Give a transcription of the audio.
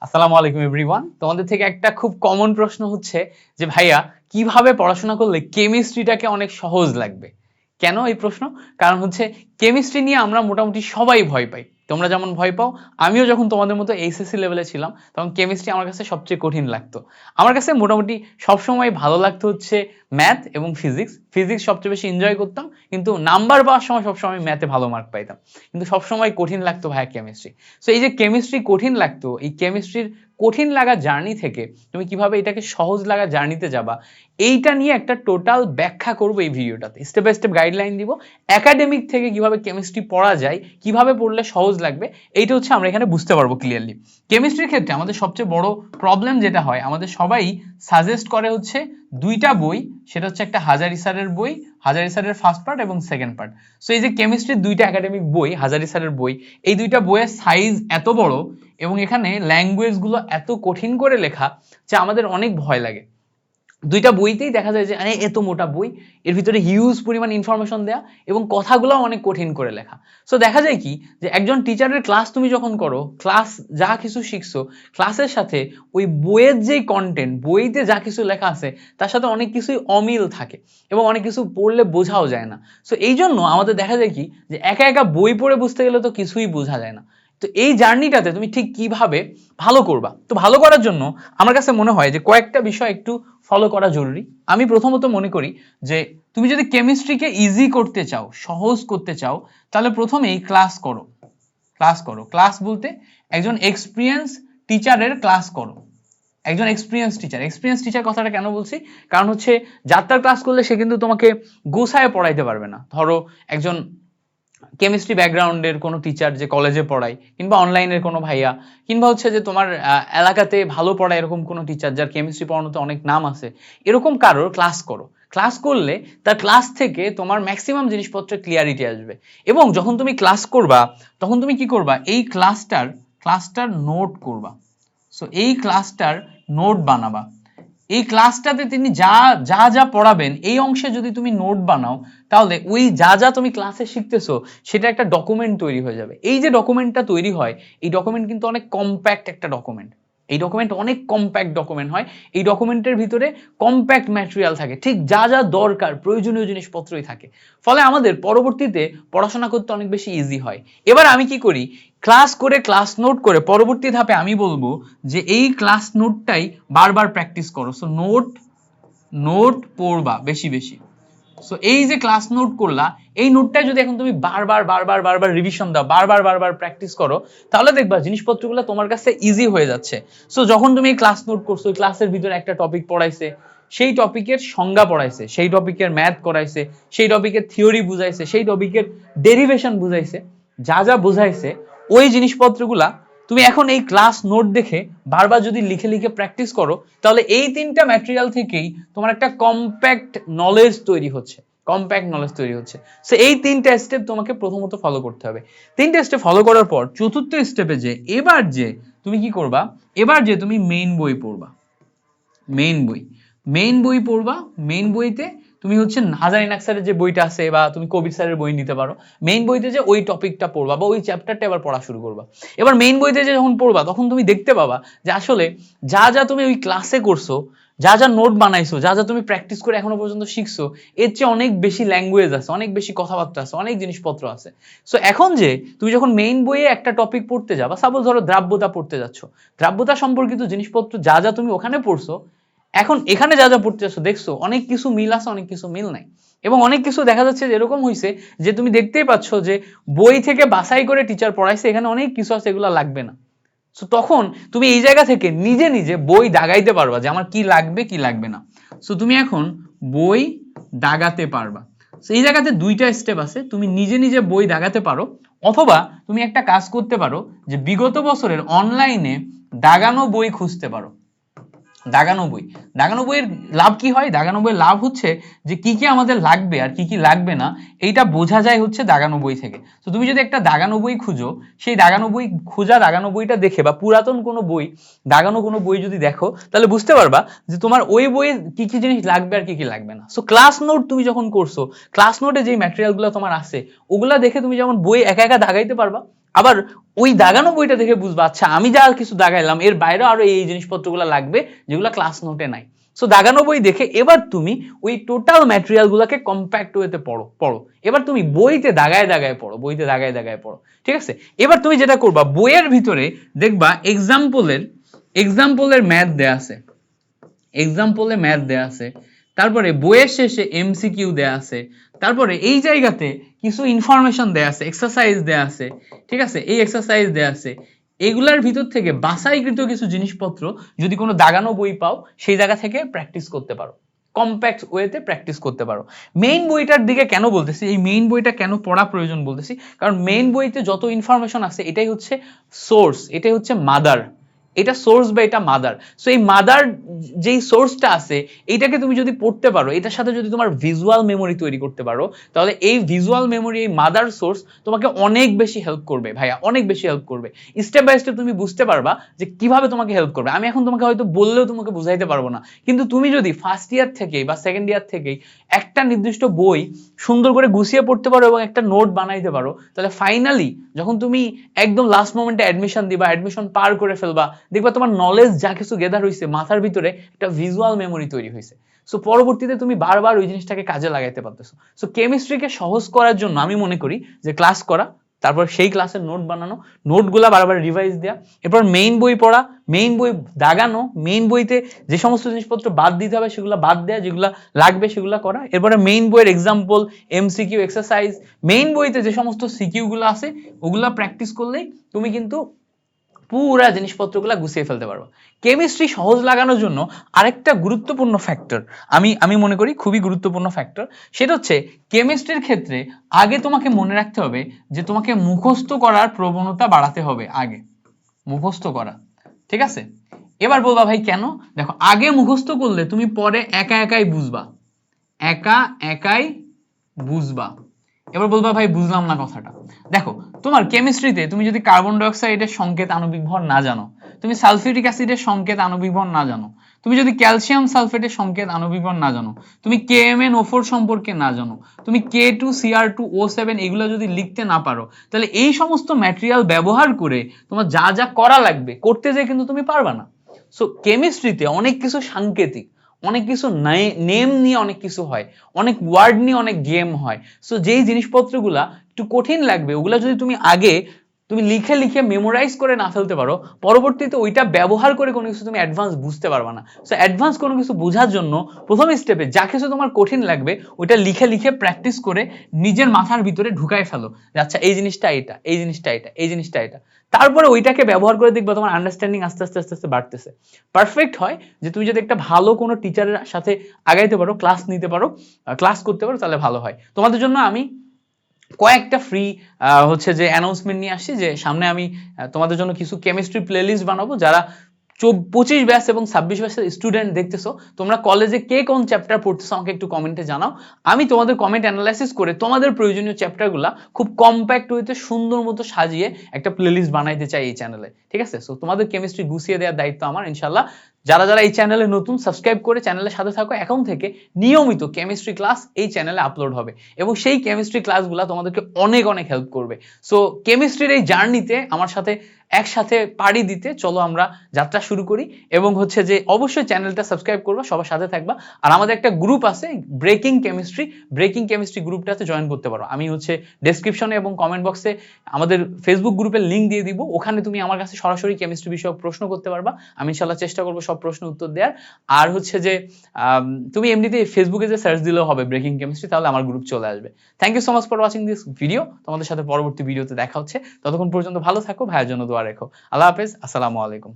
আসসালামু আলাইকুম এভরিওয়ান তোমাদের থেকে একটা খুব কমন প্রশ্ন হচ্ছে যে, ভাইয়া, কীভাবে পড়াশোনা করলে কেমিস্ট্রিটাকে অনেক সহজ লাগবে? কেন এই প্রশ্ন? কারণ হচ্ছে কেমিস্ট্রি নিয়ে আমরা মোটামুটি সবাই ভয় পাই। তোমরা যেমন ভয় পাও, আমিও যখন তোমাদের মতো এইচএসসি লেভেলে ছিলাম, তখন কেমিস্ট্রি আমার কাছে সবচেয়ে কঠিন লাগতো। আমার কাছে মোটামুটি সবসময় ভালো লাগতো হচ্ছে ম্যাথ এবং ফিজিক্স ফিজিক্স সবচেয়ে বেশি এনজয় করতাম, কিন্তু নাম্বার পাওয়ার সময় সবসময় ম্যাথে ভালো মার্ক পাইতাম। কিন্তু সবসময় কঠিন লাগতো ভাইয়া কেমিস্ট্রি সো এই যে কেমিস্ট্রি কঠিন লাগতো, এই কেমিস্ট্রির কঠিন লাগা জার্নি থেকে তুমি কীভাবে এটাকে সহজ লাগা জার্নিতে যাবা, এইটা নিয়ে একটা টোটাল ব্যাখ্যা করব এই ভিডিওটাতে। স্টেপ বাই স্টেপ গাইডলাইন দিব, একাডেমিক থেকে কীভাবে কেমিস্ট্রি পড়া যায়, কীভাবে পড়লে সহজ লাগবে, এইটা হচ্ছে আমরা এখানে বুঝতে পারব ক্লিয়ারলি কেমিস্ট্রির ক্ষেত্রে আমাদের সবচেয়ে বড় প্রবলেম যেটা হয়, আমাদের সবাই সাজেস্ট করে হচ্ছে দুইটা বই, সেটা হচ্ছে একটা হাজারি সারের বই, হাজারি সারের ফার্স্ট পার্ট এবং সেকেন্ড পার্ট সো এই যে কেমিস্ট্রির দুইটা একাডেমিক বই, হাজারি সারের বই, এই দুইটা বইয়ের সাইজ এত বড় এবং এখানে ল্যাঙ্গুয়েজগুলো এত কঠিন করে লেখা যে আমাদের অনেক ভয় লাগে। দুইটা বইতেই দেখা যায় যে, আরে, এত মোটা বই। এর ভিতরে হিউজ পরিমাণ ইনফরমেশন দেয়া এবং কথাগুলো অনেক কঠিন করে লেখা। সো দেখা যায় কি যে, একজন টিচারের ক্লাস তুমি যখন করো ক্লাস যা কিছু শিখছো ক্লাসের সাথে ওই বইয়ের যেই কন্টেন্ট বইতে যা কিছু লেখা আছে, তার সাথে অনেক কিছুই অমিল থাকে এবং অনেক কিছু পড়লে বোঝাও যায় না। সো এই জন্য আমাদের দেখা যায় কি যে, একা একা বই পড়ে বুঝতে গেলে তো কিছুই বোঝা যায় না। তো এই জার্নিটাতে তুমি ঠিক কীভাবে ভালো করবা? তো ভালো করার জন্য আমার কাছে মনে হয় যে কয়েকটা বিষয় একটু ফলো করা জরুরি। আমি প্রথমত মনে করি যে তুমি যদি কেমিস্ট্রিকে ইজি করতে চাও, সহজ করতে চাও, তাহলে প্রথমেই ক্লাস করো। ক্লাস করো। ক্লাস বলতে একজন এক্সপিরিয়েন্স টিচারের ক্লাস করো। একজন এক্সপিরিয়েন্স টিচার এক্সপিরিয়েন্স টিচার কথাটা কেন বলছি? কারণ হচ্ছে যাত্রার ক্লাস করলে সে কিন্তু তোমাকে গোছায় পড়াইতে পারবে না। ধরো একজন কেমিস্ট্রি ব্যাকগ্রাউন্ডের কোনো টিচার যে কলেজে পড়ায়, কিংবা অনলাইনের কোনো ভাইয়া, কিংবা হচ্ছে যে তোমার এলাকাতে ভালো পড়ায় এরকম কোনো টিচার যার কেমিস্ট্রি পড়ানোতে অনেক নাম আছে, এরকম কারোর ক্লাস করো। ক্লাস করলে তার ক্লাস থেকে তোমার ম্যাক্সিমাম জিনিসপত্রের ক্লিয়ারিটি আসবে। এবং যখন তুমি ক্লাস করবা, তখন তুমি কি করবা? এই ক্লাসটার ক্লাসটার নোট করবা। সো এই ক্লাসটার নোট বানাবা। এই ক্লাসটাতে তিনি যা যা যা পড়াবেন, এই অংশে যদি তুমি নোট বানাও, তাহলে ওই যা যা তুমি ক্লাসে শিখতেছো, সেটা একটা ডকুমেন্ট তৈরি হয়ে যাবে। এই যে ডকুমেন্টটা তৈরি হয়, এই ডকুমেন্ট কিন্তু অনেক কম্প্যাক্ট একটা ডকুমেন্ট এই ডকুমেন্ট অনেক কম্প্যাক্ট ডকুমেন্ট হয়। এই ডকুমেন্টের ভিতরে কম্প্যাক্ট ম্যাটেরিয়াল থাকে। ঠিক যা যা দরকার, প্রয়োজনীয় জিনিসপত্রই থাকে। ফলে আমাদের পরবর্তীতে পড়াশোনা করতে অনেক বেশি ইজি হয়। এবার আমি কি করি? ক্লাস করে ক্লাস নোট করে পরবর্তী ধাপে আমি বলব যে এই ক্লাস নোটটাই বারবার প্র্যাকটিস করো। সো নোট নোট পড়বা বেশি বেশি। সো এই যে ক্লাস নোট করলা, এই নোটটা যদি এখন তুমি বারবার বারবার বারবার রিভিশন দাও, বারবার বারবার প্র্যাকটিস করো, তাহলে দেখবা জিনিসপত্রগুলো তোমার কাছে ইজি হয়ে যাচ্ছে। সো যখন তুমি ক্লাস নোট করছ ক্লাসের ভিতরে একটা টপিক পড়াইছে, সেই টপিকের সংজ্ঞা পড়াইছে, সেই টপিকের ম্যাথ করাইছে, সেই টপিকের থিওরি বুঝাইছে, সেই টপিকের ডেরিভেশন বুঝাইছে, যা যা বুঝাইছে, ওই জিনিসপত্রগুলা তুমি এখন এই ক্লাস নোট দেখে বারবার যদি লিখে লিখে প্র্যাকটিস করো, তাহলে এই তিনটা ম্যাটেরিয়াল থেকেই তোমার একটা কম্প্যাক্ট নলেজ তৈরি হচ্ছে। কম্প্যাক্ট নলেজ তৈরি হচ্ছে। সো এই তিনটা স্টেপ তোমাকে প্রথমত ফলো করতে হবে। তিনটা স্টেপ ফলো করার পর চতুর্থ স্টেপে যে, এবার যে তুমি কি করবা? এবার যে তুমি মেইন বই পড়বা। মেইন বই। মেইন বই পড়বা মেইন বইতে তুমি হচ্ছে হাজারি নাকসারের যে বইটা আছে বা তুমি কবির স্যারের বই নিতে পারো মেইন বইতে যে ওই টপিকটা পড়বা বা ওই চ্যাপ্টারটা এবার পড়া শুরু করবা। এবার মেইন বইতে যে যখন পড়বা, তখন তুমি দেখতে পাবা যে আসলে যা যা তুমি ওই ক্লাসে করছ, যা যা নোট বানাইছো, যা যা তুমি প্র্যাকটিস করে এখনও পর্যন্ত শিখছো, এর চেয়ে অনেক বেশি ল্যাঙ্গুয়েজ আছে, অনেক বেশি কথাবার্তা আছে, অনেক জিনিসপত্র আছে। সো এখন যে তুমি যখন মেইন বইয়ে একটা টপিক পড়তে যাবা সাপোজ ধরো দ্রাব্যতা পড়তে যাচ্ছ। দ্রাব্যতা সম্পর্কিত জিনিসপত্র যা যা তুমি ওখানে পড়ছো এখন এখানে যা যা পড়তে যাচ্ছ দেখছ, অনেক কিছু মিল আছে, অনেক কিছু মিল নাই। এবং অনেক কিছু দেখা যাচ্ছে এরকম হয়েছে যে তুমি দেখতেই পাচ্ছ যে বই থেকে বাছাই করে টিচার পড়াইছে, এখানে অনেক কিছু আছে, এগুলো লাগবে না। সো তখন তুমি এই জায়গা থেকে নিজে নিজে বই দাগাইতে পারবা যে আমার কি লাগবে কি লাগবে না। সো তুমি এখন বই দাগাতে পারবা। সো এই জায়গাতে দুইটা স্টেপ আছে, তুমি নিজে নিজে বই দাগাতে পারো, অথবা তুমি একটা কাজ করতে পারো যে বিগত বছরের অনলাইনে দাগানো বই খুঁজতে পারো। দাগানো বই দাগানো বইয়ের লাভ কি হয়? দাগানো বইয়ের লাভ হচ্ছে যে কি কি আমাদের লাগবে আর কি কি লাগবে না, এইটা বোঝা যায় হচ্ছে দাগানো বই থেকে। তো তুমি যদি একটা দাগানো বই খুঁজো, সেই দাগানব্বই খোঁজা দাগানব্বইটা দেখে বা পুরাতন কোনো বই, দাগানো কোনো বই যদি দেখো, তাহলে বুঝতে পারবা যে তোমার ওই বইয়ে কি কি জিনিস লাগবে আর কি কি লাগবে না। সো ক্লাস নোট তুমি যখন করছ ক্লাস নোটে যেই ম্যাটেরিয়ালগুলো তোমার আছে, ওগুলা দেখে তুমি যেমন বই একা একা দাগাইতে পারবা আবার ওই দাগানো বইটা দেখে বুঝবা আচ্ছা আমি যা কিছু দাগাইলাম, এর বাইরেও আরও এই জিনিসপত্রগুলো লাগবে, যেগুলো ক্লাস নোটে নাই। সো দাগানো বই দেখে এবার তুমি ওই টোটাল ম্যাটেরিয়াল গুলাকে কম্প্যাক্ট ওয়েতে পড়ো পড়ো। এবার তুমি বইতে দাগায় দাগায় পড়ো, বইতে দাগায় দাগায় পড়ো, ঠিক আছে? এবার তুমি যেটা করবা, বইয়ের ভিতরে দেখবা এক্সাম্পলের এক্সাম্পলের ম্যাথ দেয়া আছে। এক্সাম্পলে ম্যাথ দেয়া আছে। তারপরে বইয়ের শেষে এমসিকিউ দেয়া আছে। তারপরে এই জায়গাতে কিছু ইনফরমেশন দেয়া আছে এক্সারসাইজ দেয়া আছে, ঠিক আছে? এই এক্সারসাইজ দেয়া আছে। এগুলার ভিতর থেকে বাছাইকৃত কিছু জিনিসপত্র যদি কোনো দাগানো বই পাও, সেই জায়গা থেকে প্র্যাকটিস করতে পারো। কম্প্যাক্ট ওয়েতে প্র্যাকটিস করতে পারো। মেইন বইটার দিকে কেন বলতেছি? এই মেইন বইটা কেন পড়া প্রয়োজন বলতেছি? কারণ মেইন বইতে যত ইনফরমেশন আছে, এটাই হচ্ছে সোর্স এটাই হচ্ছে মাদার এটা সোর্স বা এটা মাদার সো এই মাদার যেই সোর্সটা আছে, এইটাকে তুমি যদি পড়তে পারো, এটার সাথে যদি তোমার ভিজুয়াল মেমোরি তৈরি করতে পারো, তাহলে এই ভিজুয়াল মেমোরি এই মাদার সোর্স তোমাকে অনেক বেশি হেল্প করবে, ভাইয়া, অনেক বেশি হেল্প করবে। স্টেপ বাই স্টেপ তুমি বুঝতে পারবা যে কীভাবে তোমাকে হেল্প করবে। আমি এখন তোমাকে হয়তো বললেও তোমাকে বুঝাইতে পারব না। কিন্তু তুমি যদি ফার্স্ট ইয়ার থেকেই বা সেকেন্ড ইয়ার থেকেই একটা নির্দিষ্ট বই সুন্দর করে গুছিয়ে পড়তে পারো এবং একটা নোট বানাইতে পারো, তাহলে ফাইনালি যখন তুমি একদম লাস্ট মোমেন্টে অ্যাডমিশন দিবা অ্যাডমিশন পার করে ফেলবা, দেখবা তোমার নলেজ যা কিছু গেদার হয়েছে মাথার ভিতরে একটা ভিজুয়াল মেমোরি তৈরি হয়েছে। সো পরবর্তীতে তুমি বারবার ওই জিনিসটাকে কাজে লাগাইতে পারতেছো। সো কেমিস্ট্রিকে সহজ করার জন্য আমি মনে করি যে ক্লাস করা, তারপর সেই ক্লাসের নোট বানানো নোটগুলা বারবার রিভাইজ দেওয়া এরপর মেইন বই পড়া মেইন বই দাগানো মেইন বইতে যে সমস্ত জিনিসপত্র বাদ দিতে হবে সেগুলো বাদ দেওয়া যেগুলো লাগবে সেগুলো করা, এরপরে মেইন বইয়ের এক্সাম্পল এমসিকিউ এক্সারসাইজ মেইন বইতে যে সমস্ত সিকিউগুলো আছে, ওগুলা প্র্যাকটিস করলেই তুমি কিন্তু পুরা জিনিসপত্রগুলো গুছিয়ে ফেলতে পারব। কেমিস্ট্রি সহজ লাগানোর জন্য আরেকটা গুরুত্বপূর্ণ ফ্যাক্টর আমি আমি মনে করি খুবই গুরুত্বপূর্ণ ফ্যাক্টর সেটা হচ্ছে কেমিস্ট্রির ক্ষেত্রে আগে তোমাকে মনে রাখতে হবে যে তোমাকে মুখস্থ করার প্রবণতা বাড়াতে হবে আগে। মুখস্থ করা, ঠিক আছে? এবার বলবা ভাই কেন? দেখো, আগে মুখস্থ করলে তুমি পরে একা একাই বুঝবা। একা একাই বুঝবা। এবার বলবা ভাই, বুঝলাম না কথাটা। দেখো, তোমার কেমিস্ট্রিতে তুমি যদি কার্বন ডাইঅক্সাইডের সংকেত আণবিক ভর না জানো, তুমি সালফিউরিক অ্যাসিডের সংকেত আণবিক ভর না জানো, তুমি যদি ক্যালসিয়াম সালফেটের সংকেত আণবিক ভর না জানো, তুমি কেএমএন ও ফোর সম্পর্কে না জানো, তুমি K two CR two O seven এগুলো যদি লিখতে না পারো, তাহলে এই সমস্ত ম্যাটেরিয়াল ব্যবহার করে তোমার যা যা করা লাগবে, করতে যেয়ে কিন্তু তুমি পারবা না। সো কেমিস্ট্রিতে অনেক কিছু সাংকেতিক। অনেক কিছু নেম নিয়ে অনেক কিছু হয়, অনেক ওয়ার্ড নিয়ে অনেক গেম হয়। সো যেই জিনিসপত্রগুলা একটু কঠিন লাগবে, ওগুলা যদি তুমি আগে তুমি লিখে লিখে মেমোরাইজ করে না ফেলতে পারো, পরবর্তীতে ওইটা ব্যবহার করে কোনো কিছু তুমি অ্যাডভান্স বুঝতে পারবে না। সো অ্যাডভান্স কোনো কিছু বোঝার জন্য প্রথম স্টেপে যা কিছু তোমার কঠিন লাগবে, ওইটা লিখে লিখে প্র্যাকটিস করে নিজের মাথার ভিতরে ঢুকায় ফেলো আচ্ছা এই জিনিসটা এটা, এই জিনিসটা এটা, এই জিনিসটা এটা। তারপরে ওইটাকে ব্যবহার করে দেখবে তোমার আন্ডারস্ট্যান্ডিং আস্তে আস্তে আস্তে আস্তে বাড়তেছে। পারফেক্ট হয় যে তুমি যদি একটা ভালো কোনো টিচারের সাথে আগাইতে পারো ক্লাস নিতে পারো ক্লাস করতে পারো, তাহলে ভালো হয়। তোমাদের জন্য আমি কয়েকটা ফ্রি হচ্ছে যে অ্যানাউন্সমেন্ট নিয়ে আসছি যে সামনে আমি তোমাদের জন্য কিছু কেমিস্ট্রি প্লেলিস্ট বানাবো যারা পঁচিশ ব্যাস এবং ছাব্বিশ ব্যাসের স্টুডেন্ট দেখতেছো। তোমরা কলেজে কে কোন চ্যাপ্টার পড়তেছো আমাকে একটু কমেন্টে জানাও। আমি তোমাদের কমেন্ট অ্যানালাইসিস করে তোমাদের প্রয়োজনীয় চ্যাপ্টারগুলো খুব কম্প্যাক্ট হইতে সুন্দর মতো সাজিয়ে একটা প্লেলিস্ট বানাইতে চাই এই চ্যানেলে ঠিক আছে? সো তোমাদের কেমিস্ট্রি গুছিয়ে দেওয়ার দায়িত্ব আমার ইনশাল্লাহ যারা যারা এই চ্যানেলে নতুন সাবস্ক্রাইব করে চ্যানেলের সাথে থাকো। এখন থেকে নিয়মিত কেমিস্ট্রি ক্লাস এই চ্যানেলে আপলোড হবে। এবং সেই কেমিস্ট্রি ক্লাসগুলো তোমাদেরকে অনেক অনেক হেল্প করবে। সো কেমিস্ট্রির এই জার্নিতে আমার সাথে একসাথে পাড়ি দিতে চলো আমরা যাত্রা শুরু করি এবং হচ্ছে যে অবশ্যই চ্যানেলটা সাবস্ক্রাইব করবা, সবার সাথে থাকবা। আর আমাদের একটা গ্রুপ আছে ব্রেকিং কেমিস্ট্রি ব্রেকিং কেমিস্ট্রি গ্রুপটাতে জয়েন করতে পারো। আমি হচ্ছে ডেসক্রিপশনে এবং কমেন্ট বক্সে আমাদের ফেসবুক গ্রুপের লিঙ্ক দিয়ে দিব। ওখানে তুমি আমার কাছে সরাসরি কেমিস্ট্রি বিষয়ক প্রশ্ন করতে পারবা। আমি ইনশাল্লাহ চেষ্টা করব সব প্রশ্ন উত্তর দেওয়ার। আর হচ্ছে যে তুমি এমনিতে ফেসবুকে যে সার্চ দিলেও হবে ব্রেকিং কেমিস্ট্রি তাহলে আমার গ্রুপ চলে আসবে। Thank you so much for watching this video তোমাদের সাথে পরবর্তী ভিডিওতে দেখা হচ্ছে। ততক্ষণ পর্যন্ত ভালো থাকো। ভাইয়ের জন্য দোয়া রেখো আল্লাহ হাফেজ আসসালামু আলাইকুম।